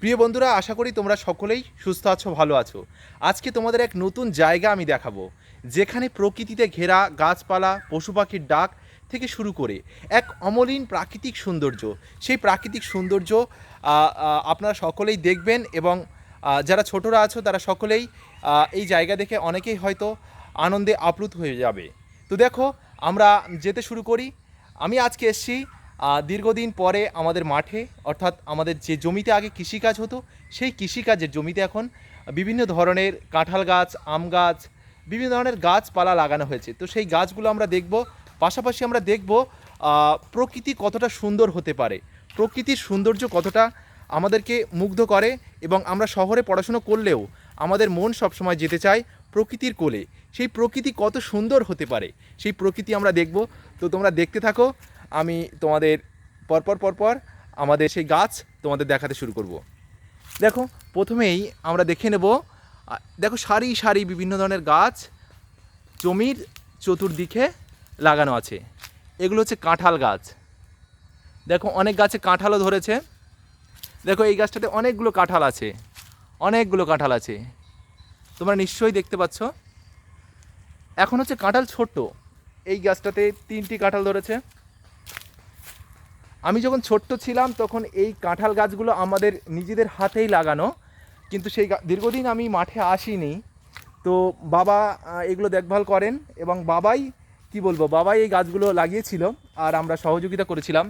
প্রিয় বন্ধুরা, আশা করি তোমরা সকলেই সুস্থ আছো, ভালো আছো। আজকে তোমাদের এক নতুন জায়গা আমি দেখাবো, যেখানে প্রকৃতিতে ঘেরা গাছপালা, পশু পাখির ডাক থেকে শুরু করে এক অমলিন প্রাকৃতিক সৌন্দর্য। সেই প্রাকৃতিক সৌন্দর্য আপনারা সকলেই দেখবেন এবং যারা ছোটরা আছো, তারা সকলেই এই জায়গা দেখে অনেকেই হয়তো আনন্দে আপ্লুত হয়ে যাবে। তো দেখো, আমরা যেতে শুরু করি। আমি আজকে এসেছি দীর্ঘদিন পরে আমাদের মাঠে, অর্থাৎ আমাদের যে জমিতে আগে কৃষিকাজ হতো, সেই কৃষিকাজের জমিতে এখন বিভিন্ন ধরনের কাঁঠাল গাছ, আম গাছ, বিভিন্ন ধরনের গাছপালা লাগানো হয়েছে। তো সেই গাছগুলো আমরা দেখব, পাশাপাশি আমরা দেখব প্রকৃতি কতটা সুন্দর হতে পারে। প্রকৃতির সৌন্দর্য কতটা আমাদেরকে মুগ্ধ করে এবং আমরা শহরে পড়াশুনো করলেও আমাদের মন সবসময় যেতে চায় প্রকৃতির কোলে। সেই প্রকৃতি কত সুন্দর হতে পারে, সেই প্রকৃতি আমরা দেখব। তো তোমরা দেখতে থাকো আমি তোমাদের পরপর পরপর আমাদের সেই গাছ তোমাদের দেখাতে শুরু করব। দেখো, প্রথমেই আমরা দেখে নেব দেখো সারি সারি বিভিন্ন ধরনের গাছ জমির চতুর্দিকে লাগানো আছে। এগুলো হচ্ছে কাঁঠাল গাছ। দেখো, অনেক গাছে কাঁঠালও ধরেছে। দেখো, এই গাছটাতে অনেকগুলো কাঁঠাল আছে। অনেকগুলো কাঁঠাল আছে। তোমরা নিশ্চয়ই দেখতে পাচ্ছ। এখন হচ্ছে কাঁঠাল ছোট্ট। এই গাছটাতে তিনটি কাঁঠাল ধরেছে। আমি যখন ছোট্ট ছিলাম, তখন এই কাঁঠাল গাছগুলো আমাদের নিজেদের হাতেই লাগানো। কিন্তু সেই দীর্ঘদিন আমি মাঠে আসিনি। তো বাবা এগুলো দেখভাল করেন এবং বাবাই, কি বলব, বাবাই এই গাছগুলো লাগিয়েছিল আর আমরা সহযোগিতা করেছিলাম।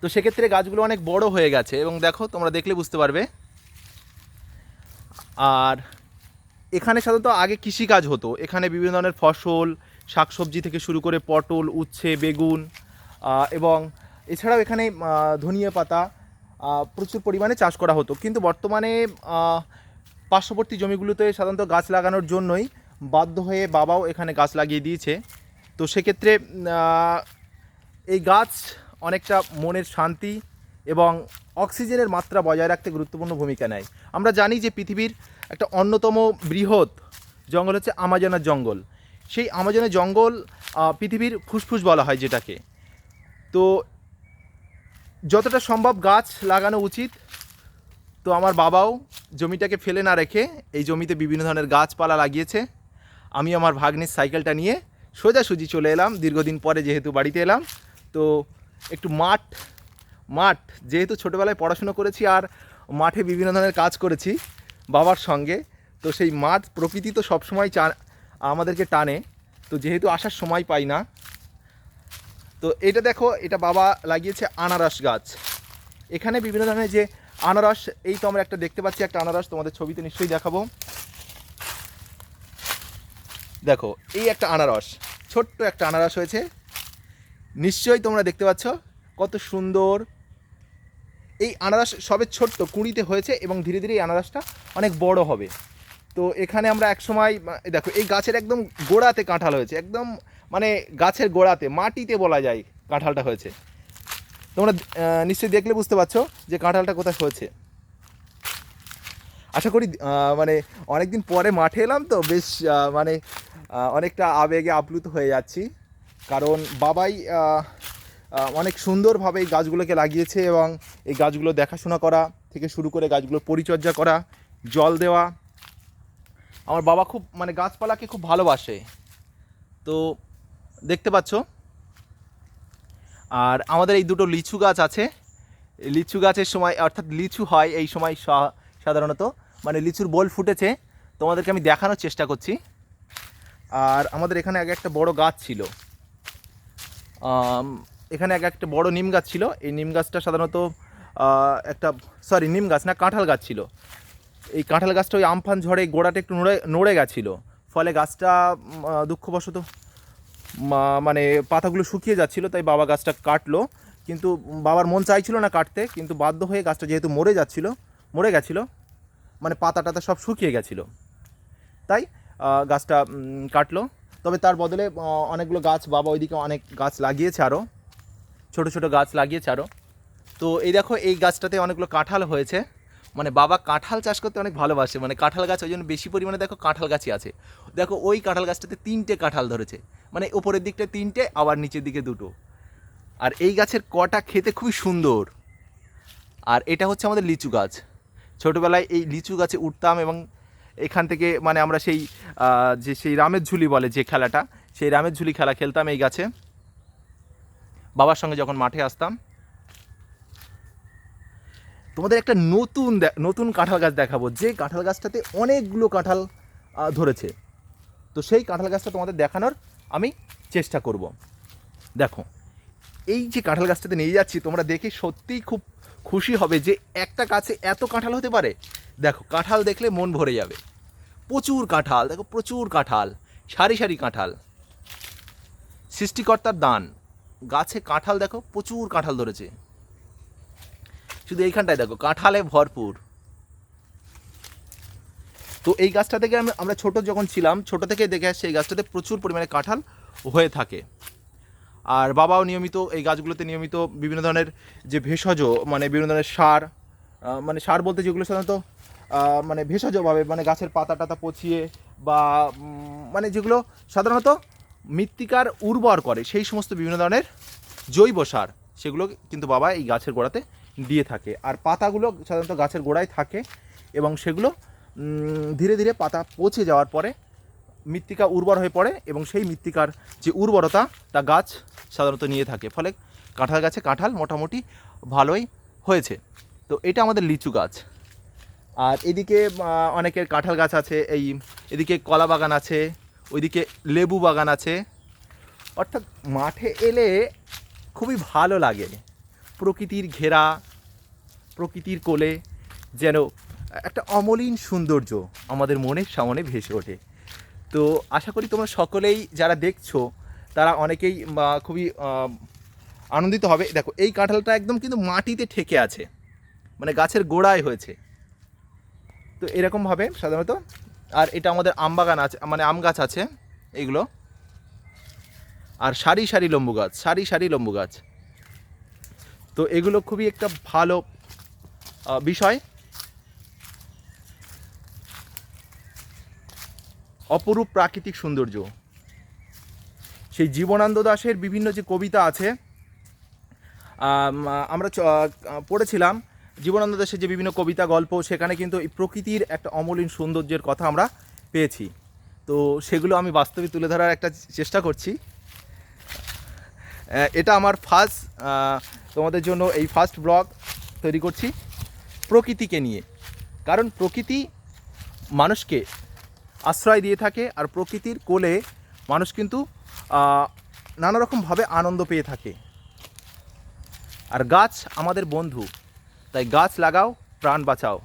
তো সেক্ষেত্রে গাছগুলো অনেক বড় হয়ে গেছে এবং দেখো, তোমরা দেখলে বুঝতে পারবে। আর এখানে সাধারণত আগে কৃষিকাজ হতো। এখানে বিভিন্ন ধরনের ফসল, শাকসবজি থেকে শুরু করে পটল, উচ্ছে, বেগুন এবং এছাড়াও এখানে ধনিয়া পাতা প্রচুর পরিমাণে চাষ করা হতো। কিন্তু বর্তমানে পার্শ্ববর্তী জমিগুলোতে সাধারণত গাছ লাগানোর জন্যই বাধ্য হয়ে বাবাও এখানে গাছ লাগিয়ে দিয়েছে। তো সেক্ষেত্রে এই গাছ অনেকটা মনের শান্তি এবং অক্সিজেনের মাত্রা বজায় রাখতে গুরুত্বপূর্ণ ভূমিকা নেয়। আমরা জানি যে পৃথিবীর একটা অন্যতম বৃহৎ জঙ্গল হচ্ছে আমাজনের জঙ্গল। সেই আমাজনের জঙ্গল পৃথিবীর ফুসফুস বলা হয় যেটাকে। তো যতটা সম্ভব গাছ লাগানো উচিত। তো আমার বাবাও জমিটাকে ফেলে না রেখে এই জমিতে বিভিন্ন ধরনের গাছপালা লাগিয়েছে। আমি আমার ভাগ্নের সাইকেলটা নিয়ে সোজাসুজি চলে এলাম। দীর্ঘদিন পরে যেহেতু বাড়িতে এলাম, তো একটু মাঠ মাঠ। যেহেতু ছোটোবেলায় পড়াশুনো করেছি আর মাঠে বিভিন্ন ধরনের কাজ করেছি বাবার সঙ্গে, তো সেই মাঠ প্রকৃতি তো সবসময় চা আমাদেরকে টানে। তো যেহেতু আসার সময় পাই না তো এটা দেখো, এটা বাবা লাগিয়েছে আনারস গাছ। এখানে বিভিন্ন ধরনের যে আনারস, এই তো আমরা একটা দেখতে পাচ্ছি, একটা আনারস, তোমাদের ছবিতে নিশ্চয়ই দেখাবো। দেখো, এই একটা আনারস, ছোট্ট একটা আনারস হয়েছে। নিশ্চয়ই তোমরা দেখতে পাচ্ছ কত সুন্দর। এই আনারস সবে ছোট্ট, কুঁড়িতে হয়েছে এবং ধীরে ধীরে এই আনারসটা অনেক বড় হবে। তো এখানে আমরা এক সময় দেখো, এই গাছের একদম গোড়াতে কাঁঠাল হয়েছে, একদম মানে গাছের গোড়াতে, মাটিতে বলা যায় কাঁঠালটা হয়েছে। তোমরা নিশ্চয়ই দেখলে বুঝতে পারছ যে কাঁঠালটা কোথায় হয়েছে। আশা করি মানে অনেকদিন পরে মাঠে এলাম তো, বেশ মানে অনেকটা আবেগে আপ্লুত হয়ে যাচ্ছি। কারণ বাবাই অনেক সুন্দরভাবে এই গাছগুলোকে লাগিয়েছে এবং এই গাছগুলো দেখাশোনা করা থেকে শুরু করে গাছগুলোর পরিচর্যা করা, জল দেওয়া। আমার বাবা খুব মানে গাছপালাকে খুব ভালোবাসে। তো দেখতে পাচ্ছ? আর আমাদের এই দুটো লিচু গাছ আছে। লিচু গাছের সময়, অর্থাৎ লিচু হয় এই সময় সাধারণত। মানে লিচুর বোল ফুটেছে। তোমাদেরকে আমি দেখানোর চেষ্টা করছি। আর আমাদের এখানে আগে একটা বড় গাছ ছিল। এখানে আগে একটা বড় নিম গাছ ছিল। এই নিম গাছটা সাধারণত একটা সরি নিম গাছ না, কাঁঠাল গাছ ছিল। এই কাঁঠাল গাছটা ওই আমফান ঝড়ে গোড়াটা একটু নড়ে নড়ে গেছিল। ফলে গাছটা দুঃখবশত মানে পাতাগুলো শুকিয়ে যাচ্ছিল, তাই বাবা গাছটা কাটলো। কিন্তু বাবার মন চাইছিল না কাটতে, কিন্তু বাধ্য হয়ে গাছটা যেহেতু মরে যাচ্ছিল, মরে গেছিল মানে পাতা টাতা সব শুকিয়ে গেছিল। তাই গাছটা কাটলো। তবে তার বদলে অনেকগুলো গাছ, বাবা ওইদিকে অনেক গাছ লাগিয়েছে আরও ছোট ছোট গাছ লাগিয়েছে আরও তো এই দেখো, এই গাছটাতে অনেকগুলো কাঁঠাল হয়েছে। মানে বাবা কাঁঠাল চাষ করতে অনেক ভালোবাসে। মানে কাঁঠাল গাছ ওই জন্য বেশি পরিমাণে দেখো কাঁঠাল গাছই আছে। দেখো ওই কাঁঠাল গাছটাতে তিনটে কাঁঠাল ধরেছে। মানে উপরের দিকটা তিনটে, আবার নিচের দিকে দুটো। আর এই গাছের কটা খেতে খুবই সুন্দর। আর এটা হচ্ছে আমাদের লিচু গাছ। ছোটোবেলায় এই লিচু গাছে উঠতাম এবং এখান থেকে মানে আমরা সেই যে সেই রামের ঝুলি বলে যে খেলাটা, সেই রামের ঝুলি খেলা খেলতাম এই গাছে। বাবার সঙ্গে যখন মাঠে আসতাম, তোমাদের একটা নতুন নতুন কাঁঠাল গাছ দেখাবো। যে কাঁঠাল গাছটাতে অনেকগুলো কাঁঠাল ধরেছে। তো সেই কাঁঠাল গাছটা তোমাদের দেখানোর আমি চেষ্টা করব। দেখো, এই যে কাঁঠাল গাছটাতে নিয়ে যাচ্ছি, তোমরা দেখে সত্যিই খুব খুশি হবে যে একটা গাছে এত কাঁঠাল হতে পারে। দেখো, কাঁঠাল দেখলে মন ভরে যাবে। প্রচুর কাঁঠাল, দেখো, প্রচুর কাঁঠাল, সারি সারি কাঁঠাল। সৃষ্টিকর্তার দান। গাছে কাঁঠাল দেখো, প্রচুর কাঁঠাল ধরেছে। শুধু এইখানটায় দেখো, কাঁঠালে ভরপুর। তো এই গাছটা থেকে আমি- আমরা ছোট যখন ছিলাম, ছোট থেকে দেখে আসছি এই গাছটাতে প্রচুর পরিমাণে কাঁঠাল হয়ে থাকে। আর বাবাও নিয়মিত এই গাছগুলোতে নিয়মিত বিভিন্ন ধরনের যে ভেষজ মানে বিভিন্ন ধরনের সার মানে সার বলতে যেগুলো সাধারণত মানে ভেষজভাবে মানে গাছের পাতা টাতা পচিয়ে বা মানে যেগুলো সাধারণত মৃত্তিকার উর্বর করে, সেই সমস্ত বিভিন্ন ধরনের জৈব সার, সেগুলো কিন্তু বাবা এই গাছের গোড়াতে দিয়ে থাকে। আর পাতাগুলো সাধারণত গাছের গোড়ায় থাকে এবং সেগুলো ধীরে ধীরে পাতা পচে যাওয়ার পরে মৃত্তিকা উর্বর হয়ে পড়ে এবং সেই মৃত্তিকার যে উর্বরতা, তা গাছ সাধারণত নিয়ে থাকে। ফলে কাঁঠাল গাছে কাঁঠাল মোটামুটি ভালোই হয়েছে। তো এটা আমাদের লিচু গাছ। আর এদিকে অনেকের কাঁঠাল গাছ আছে, এই এদিকে কলা বাগান আছে, ওইদিকে লেবু বাগান আছে। অর্থাৎ মাঠে এলে খুবই ভালো লাগে। প্রকৃতির ঘেরা, প্রকৃতির কোলে যেন একটা অমলিন সৌন্দর্য আমাদের মনের সামনে ভেসে ওঠে। তো আশা করি তোমরা সকলেই যারা দেখছ, তারা অনেকেই খুবই আনন্দিত হবে। দেখো, এই কাঁঠালটা একদম কিন্তু মাটিতে ঠেকে আছে মানে গাছের গোড়ায় হয়েছে। তো এরকমভাবে সাধারণত। আর এটা আমাদের আম বাগান আছে মানে আম গাছ আছে এইগুলো আর সারি সারি লম্বু গাছ, সারি সারি লম্বু গাছ। তো এগুলো খুবই একটা ভালো বিষয়। অপরূপ প্রাকৃতিক সৌন্দর্য। সেই জীবনানন্দ দাশের বিভিন্ন যে কবিতা আছে আমরা পড়েছিলাম, জীবনানন্দ দাশের যে বিভিন্ন কবিতা, গল্প, সেখানে কিন্তু এই প্রকৃতির একটা অমলিন সৌন্দর্যের কথা আমরা পেয়েছি। তো সেগুলো আমি বাস্তবে তুলে ধরার একটা চেষ্টা করছি। এটা আমার ফার্স্ট তোমাদের জন্য এই ফার্স্ট ব্লগ তৈরি করছি প্রকৃতিকে নিয়ে। কারণ প্রকৃতি মানুষকে আশ্রয় দিয়ে থাকে আর প্রকৃতির কোলে মানুষ কিন্তু নানা রকমভাবে আনন্দ পেয়ে থাকে। আর গাছ আমাদের বন্ধু, তাই গাছ লাগাও, প্রাণ বাঁচাও।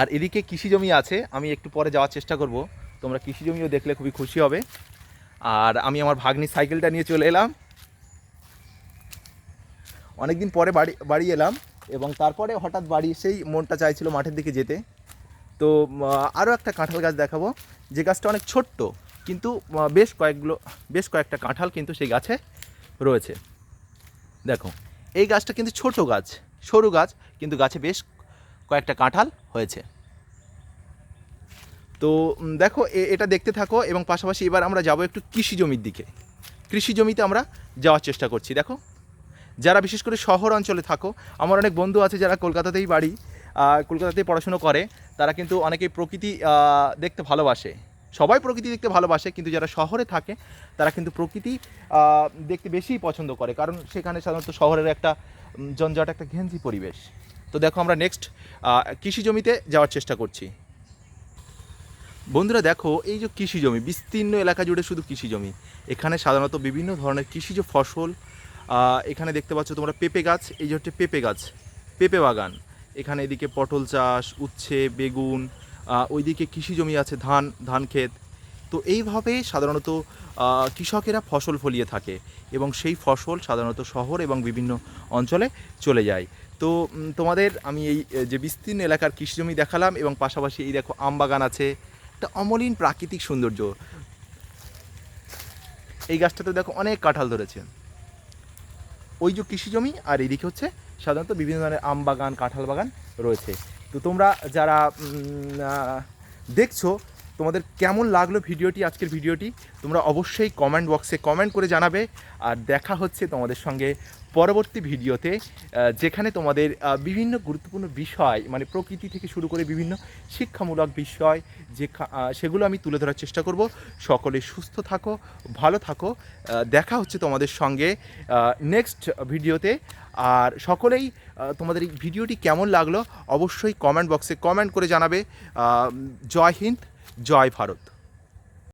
আর এদিকে কৃষি জমি আছে, আমি একটু পরে যাওয়ার চেষ্টা করব। তোমরা কৃষি জমিও দেখলে খুবই খুশি হবে। আর আমি আমার ভাগ্নির সাইকেলটা নিয়ে চলে এলাম। অনেকদিন পরে বাড়ি বাড়ি এলাম এবং তারপরে হঠাৎ বাড়ি এসেই মনটা চাইছিল মাঠের দিকে যেতে। তো আরও একটা কাঁঠাল গাছ দেখাবো। যে গাছটা অনেক ছোট্ট, কিন্তু বেশ কয়েকগুলো, বেশ কয়েকটা কাঁঠাল কিন্তু সেই গাছে রয়েছে। দেখো, এই গাছটা কিন্তু ছোট গাছ, সরু গাছ, কিন্তু গাছে বেশ কয়েকটা কাঁঠাল হয়েছে। তো দেখো এটা দেখতে থাকো, এবং পাশাপাশি এবার আমরা যাব একটু কৃষি জমির দিকে। কৃষি জমিতে আমরা যাওয়ার চেষ্টা করছি, দেখো। যারা বিশেষ করে শহর অঞ্চলে থাকো, আমার অনেক বন্ধু আছে যারা কলকাতাতেই বাড়ি কলকাতাতেই পড়াশুনো করে তারা কিন্তু অনেকেই প্রকৃতি দেখতে ভালোবাসে। সবাই প্রকৃতি দেখতে ভালোবাসে, কিন্তু যারা শহরে থাকে, তারা কিন্তু প্রকৃতি দেখতে বেশিই পছন্দ করে। কারণ সেখানে সাধারণত শহরের একটা জঞ্জাট, একটা ঘেন্সি পরিবেশ। তো দেখো আমরা নেক্সট কৃষি জমিতে যাওয়ার চেষ্টা করছি। বন্ধুরা দেখো, এই যে কৃষি জমি, বিস্তীর্ণ এলাকা জুড়ে শুধু কৃষি জমি। এখানে সাধারণত বিভিন্ন ধরনের কৃষিজ ফসল এখানে দেখতে পাচ্ছ তোমরা পেঁপে গাছ, এই যে হচ্ছে পেঁপে গাছ, পেঁপে বাগান। এখানে এদিকে পটল চাষ, উচ্ছে, বেগুন ওইদিকে কৃষি জমি আছে, ধান ধান ক্ষেত। তো এইভাবে সাধারণত কৃষকেরা ফসল ফলিয়ে থাকে এবং সেই ফসল সাধারণত শহর এবং বিভিন্ন অঞ্চলে চলে যায়। তো তোমাদের আমি এই যে বিস্তীর্ণ এলাকার কৃষি জমি দেখালাম এবং পাশাপাশি এই দেখো আম বাগান আছে। একটা অমলিন প্রাকৃতিক সৌন্দর্য। এই গাছটাতে দেখো অনেক কাঁঠাল ধরেছে। ওই যে কৃষি জমি আর এদিকে হচ্ছে সাধারণত বিভিন্ন ধরনের আম বাগান, কাঁঠাল বাগান রয়েছে। তো তোমরা যারা দেখছ তোমাদের কেমন লাগল ভিডিওটি, আজকের ভিডিওটি? তোমরা অবশ্যই কমেন্ট বক্সে কমেন্ট করে জানাবে। আর দেখা হচ্ছে তোমাদের সঙ্গে পরবর্তী ভিডিওতে যেখানে তোমাদের বিভিন্ন গুরুত্বপূর্ণ বিষয় মানে প্রকৃতি থেকে শুরু করে বিভিন্ন শিক্ষামূলক বিষয়, যে সেগুলো আমি তুলে ধরার চেষ্টা করব। সকলে সুস্থ থাকো, ভালো থাকো দেখা হচ্ছে তোমাদের সঙ্গে নেক্সট ভিডিওতে। আর সকলেই তোমাদের এই ভিডিওটি কেমন লাগল, অবশ্যই কমেন্ট বক্সে কমেন্ট করে জানাবে। জয় হিন্দ জয় ভারত।